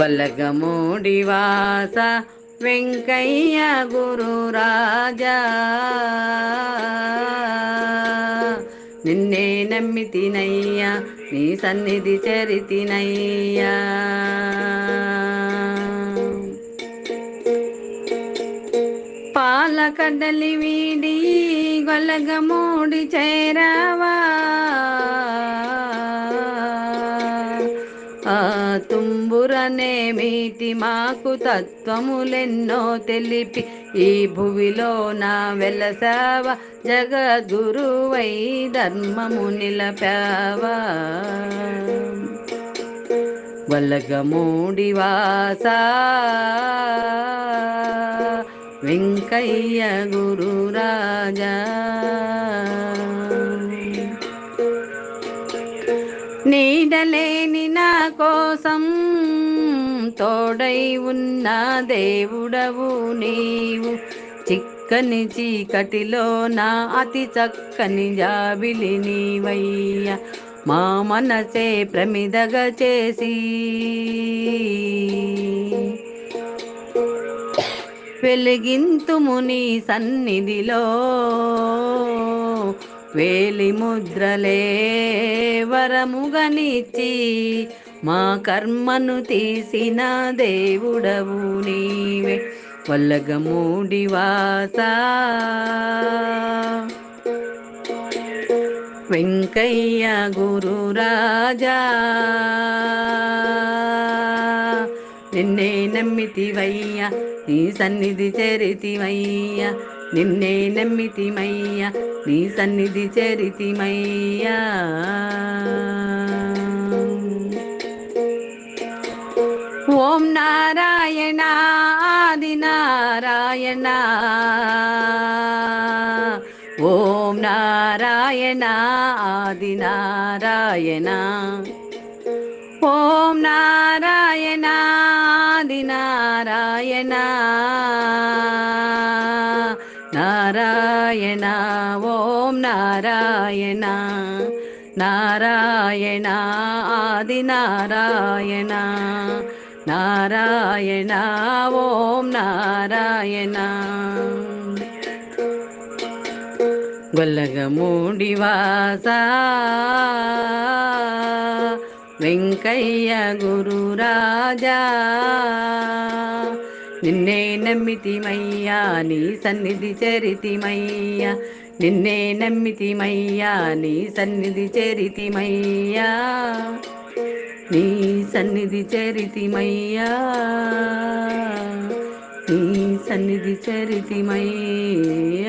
గొల్లగమూడివాస వెంకయ్య గురు రాజా నిన్నే నమ్మితినయ్యా నీ సన్నిధి చరితినయ్యా. పాల కడలి వీడి గొల్లగమూడి చేరావా. ఆ తుంబురనే మాకు తత్వములెన్నో తెలిపి ఈ భువిలో నా వెలసావ జగద్గురువై ధర్మము నిలపావా. వల్లగమూడివాసా వెంకయ్య గురు నీడలేని నా కోసం తోడై ఉన్న దేవుడవు నీవు. చిక్కని చీకటిలో నా అతి చక్కని జాబిలి నీవయ్య. మా మనసే ప్రమిదగ చేసి వెలిగింతుము నీ సన్నిధిలో. వేలి ముద్రలే వరముగనిచ్చి మా కర్మను తీసిన దేవుడవు నీవే. వల్లగమూడివాస వెంకయ్య గురు రాజా నిన్నే నమ్మితివయ్యా నీ సన్నిధి చరితివయ్యా. నిన్నే నమ్మితిమయ్యా నీ సన్నిధి చరితిమయ్యా. ఓం నారాయణ ఆది నారాయణ. ఓం నారాయణ ఆది నారాయణ. ఓం నారాయణ ఆది నారాయణ. నారాయణ ఓం నారాయణ నారాయణ ఆది నారాయణ నారాయణ ఓం నారాయణ. గొల్లగమూడివాస వెంకయ్య గురు రాజా నిన్నే నమ్మితిమయ్యా నీ సన్నిధి చరితిమయ్యా. నిన్నే నమ్మితిమయ్యా నీ సన్నిధి చరితిమయ్యా. నీ సన్నిధి చరితిమయ్యా. నీ సన్నిధి చరితిమయ్యా